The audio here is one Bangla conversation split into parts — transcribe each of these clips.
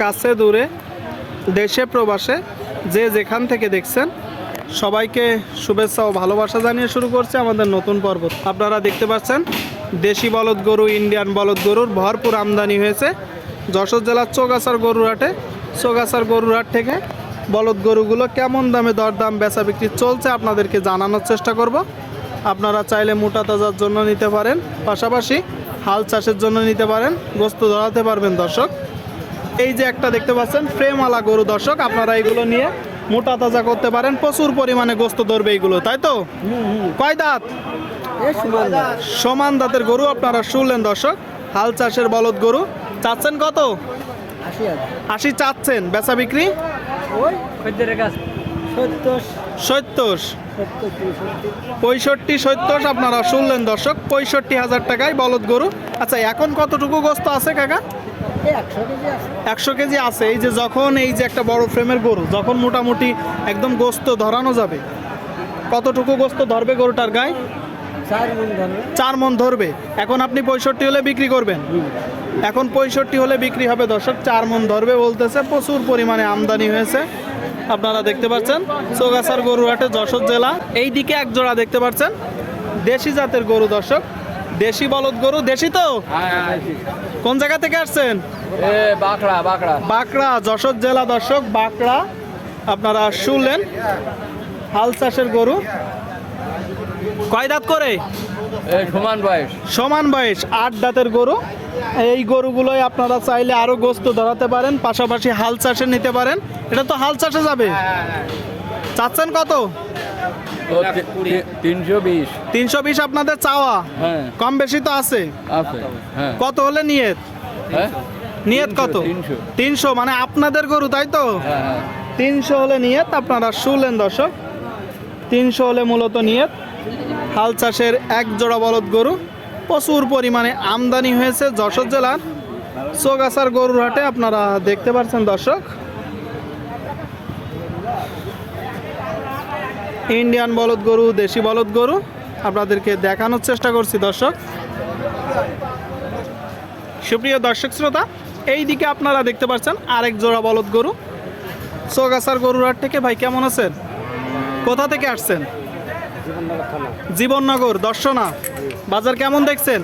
কাছে দূরে, দেশে, প্রবাসে, যে যেখান থেকে দেখছেন, সবাইকে শুভেচ্ছা ও ভালোবাসা জানিয়ে শুরু করছে আমাদের নতুন পর্ব। আপনারা দেখতে পাচ্ছেন, দেশি বলদ গরু, ইন্ডিয়ান বলদ গরুর ভরপুর আমদানি হয়েছে যশোর জেলার চৌগাছার গরুর হাটে চৌগাছার গরুর হাট থেকে বলদ গরুগুলো কেমন দামে দরদাম বেচা বিক্রি চলছে আপনাদেরকে জানানোর চেষ্টা করব। আপনারা চাইলে মোটা তাজার জন্য নিতে পারেন, পাশাপাশি হাল চাষের জন্য নিতে পারেন, গোস্ত ধরাতে পারবেন দর্শক। এই যে একটা দেখতে পাচ্ছেন, ফ্রেমওয়ালা গরু দর্শক, আপনারা এগুলো নিয়ে মোটা তাজা করতে পারেন। প্রচুর পরিমাণে গোস্ত ধরবে এইগুলো, তাই তো? কয় দাঁত? সমান দাঁতের গরু আপনারা শুনলেন দর্শক, হাল চাষের বলদ গরু। চাচ্ছেন কত? আশি চাচ্ছেন, বেচা বিক্রি? পঁয়ষট্টি, সত্তর, আপনারা শুনলেন দর্শক, পঁয়ষট্টি হাজার টাকায় বলদ গরু। আচ্ছা এখন কতটুকু গোস্ত আছে কাকা? একশো কেজি আছে। একশো কেজি আছে। এই যে যখন এই যে একটা বড় ফ্রেমের গরু যখন মোটামুটি একদম গোস্ত ধরানো যাবে কতটুকু গোস্ত ধরবে গরুটার গায়ে? চার মন ধরবে। চার মন ধরবে। এখন আপনি পঁয়ষট্টি হলে বিক্রি করবেন। এখন পঁয়ষট্টি হলে বিক্রি হবে দর্শক চার মন ধরবে বলতেছে। প্রচুর পরিমাণে আমদানি হয়েছে। আপনারা দেখতে পাচ্ছেন চৌগাছার গরু হাটে যশোর জেলা। এই দিকে এক জোড়া দেখতে পাচ্ছেন। দেশি জাতের গরু দর্শক। দেশি বলদ গরু দেশি তো? কোন জায়গা থেকে আসছেন? বাঁকড়া বাঁকড়া। বাঁকড়া যশোর জেলা দর্শক বাঁকড়া। আপনারা শুনলেন হাল চাষের গরু। কয় দাঁত করে? সমান বয়স। সমান বয়স আট দাঁতের গরু। এই গরুগুলোই আপনারা চাইলে আরও গোস্ত ধরাতে পারেন পাশাপাশি হাল চাষে নিতে পারেন। এটা তো হাল চাষে যাবে। চাচ্ছেন কত? তিনশো বিশ। তিনশো বিশ আপনাদের চাওয়া? হ্যাঁ। কম বেশি তো আছে। আছে হ্যাঁ। কত হলে নিয়ত? হ্যাঁ? নিয়ত কত? তিনশো। মানে আপনাদের গরু তাই তো? হ্যাঁ হ্যাঁ। তিনশো হলে নিয়ত আপনারা শুনলেন দর্শক। তিনশো হলে মূলত নিয়ত। হাল চাষের এক জোড়া বলদ গরু। প্রচুর পরিমাণে আমদানি হয়েছে যশোর জেলার। চোগাছার গরুর হাটে আপনারা দেখতে পাচ্ছেন দর্শক। ইন্ডিয়ান বলদ গরু, দেশি বলদ গরু আপনাদেরকে দেখানোর চেষ্টা করছি দর্শক। সুপ্রিয় দর্শক শ্রোতা এই দিকে আপনারা দেখতে পাচ্ছেন আরেক জোড়া বলদ গরু। চৌগাছার গরুর হাট থেকে, ভাই কেমন আছেন? কোথা থেকে আসছেন? জীবননগর, দর্শনা, বাজার কেমন দেখছেন?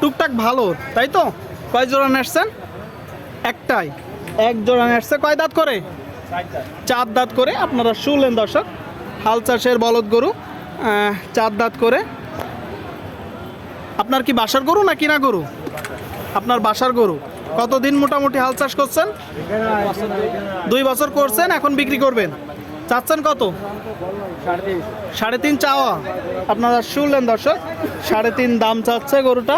টুকটাক ভালো, তাই তো? কয় জোড়া নেসছেন একটাই। এক জোড়া নেসছে কয় দাঁত করে? চার দাঁত করে আপনারা শুনলেন দর্শক হাল চাষের বলদ গরু চার দাঁত করে। আপনার কি বাসার গরু না কিনা গরু? আপনার বাসার গরু। কতদিন মোটামুটি হাল চাষ করছেন? দুই বছর করছেন, এখন বিক্রি করবেন। চাচ্ছেন কত? সাড়ে তিন চাওয়া। আপনারা শুনলেন দর্শক, সাড়ে তিন দাম চাচ্ছে গরুটা।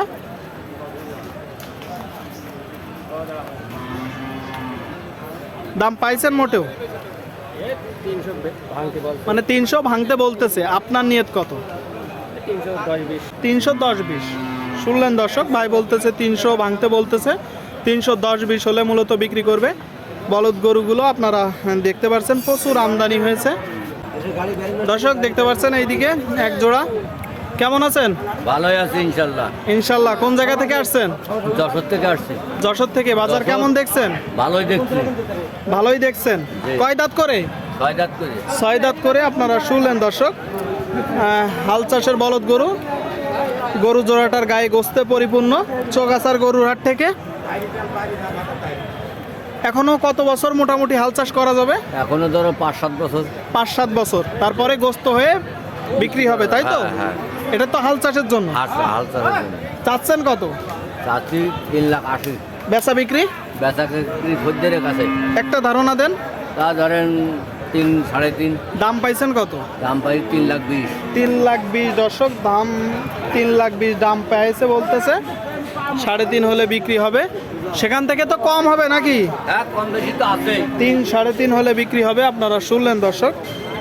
দাম পাইছেন মোটেও? মানে তিনশো ভাঙতে বলতেছে, আপনার নিয়ত কত? তিনশো দশ বিশ। শুনলেন দর্শক, ভাই বলতেছে তিনশো ভাঙতে বলতেছে, তিনশো দশ বিশ হলে মূলত বিক্রি করবে। বলদ গরুগুলো আপনারা দেখতে পাচ্ছেন প্রচুর আমদানি হয়েছে। দর্শক, দেখতে পাচ্ছেন এইদিকে এক জোড়া। কেমন আছেন? ভালোই আছে ইনশাল্লাহ। ইনশাল্লাহ কোন জায়গা থেকে আসছেন? যশোর থেকে আসছে। যশোর থেকে বাজার কেমন দেখছেন? ভালোই দেখছি। ভালোই দেখছেন। কয় দাঁত করে? ছয় দাঁত করে। ছয় দাঁত করে আপনারা শুনলেন দর্শক। হাল চাষের বলদ গরু। গরু জোড়াটার গায়ে গোস্তে পরিপূর্ণ। চোগাছার গরুর হাট থেকে। এখনও কত বছর মোটামুটি হাল চাষ করা যাবে? এখনও ধরো পাঁচ সাত বছর। পাঁচ সাত বছর। তারপরে গোস্ত হয়ে বিক্রি হবে তাই তো? হ্যাঁ, হ্যাঁ। এটা তো হাল চাষের জন্য। হাল চাষের জন্য। চাচ্ছেন কত? চাচ্ছি তিন লাখ আশি। বেচা বিক্রি? বেচাকে খদ্দের কাছে। একটা ধারণা দেন। তা ধরেন তিন সাড়ে তিন। দাম পাইছেন কত? দাম পাই তিন লাখ বিশ। তিন লাখ বিশ দর্শক দাম তিন লাখ বিশ দাম পাইছে বলতেছে। সাড়ে তিন হলে বিক্রি হবে। সেখান থেকে তো কম হবে নাকি? হ্যাঁ তিন সাড়ে তিন হলে বিক্রি হবে আপনারা শুনলেন দর্শক।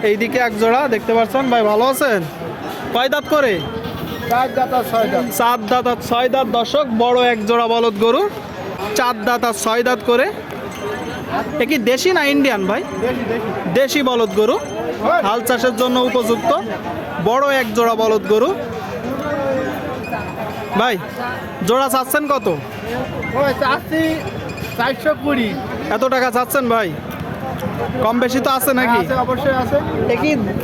এইদিকে এক জোড়া দেখতে পাচ্ছেন? ভাই ভালো আছেন? কয় দাঁত করে? চার দাঁত আর ছয় দাঁত। চার দাঁত আর ছয় দাঁত দশক বড় এক জোড়া বলদ গরু। চার দাঁত আর ছয় দাঁত করে। এ কি দেশি না ইন্ডিয়ান ভাই? দেশি বলদ গরু। হাল চাষের জন্য উপযুক্ত। বড় এক জোড়া বলদ গরু। ভাই জোড়া চাচ্ছেন কত? চাচ্ছি চারশো কুড়ি। এত টাকা চাচ্ছেন ভাই? কম বেশি তো আছে নাকি? আছে অবশ্যই আছে। এ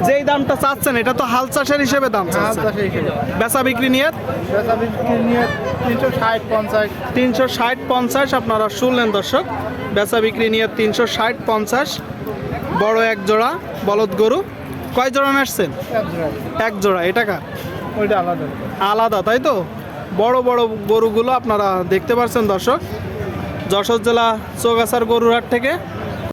যেই দামটা চাচ্ছেন এটা তো হাল চাষের হিসেবে দাম চাচ্ছেন। বেচা বিক্রি নিয়ে? বেচা বিক্রি নিয়ে তিনশো ষাট পঞ্চাশ। তিনশো ষাট পঞ্চাশ আপনারা শুনলেন দর্শক। বেচা বিক্রি নিয়ে তিনশো ষাট পঞ্চাশ। বড় এক জোড়া বলদ গরু। কয় জোড়া নাসছেন এক জোড়া। এটা কার? ওইটা আলাদা। আলাদা তাই তো? বড় বড় গরুগুলো আপনারা দেখতে পাচ্ছেন দর্শক। যশোর জেলা চৌগাছার গরুরহাট থেকে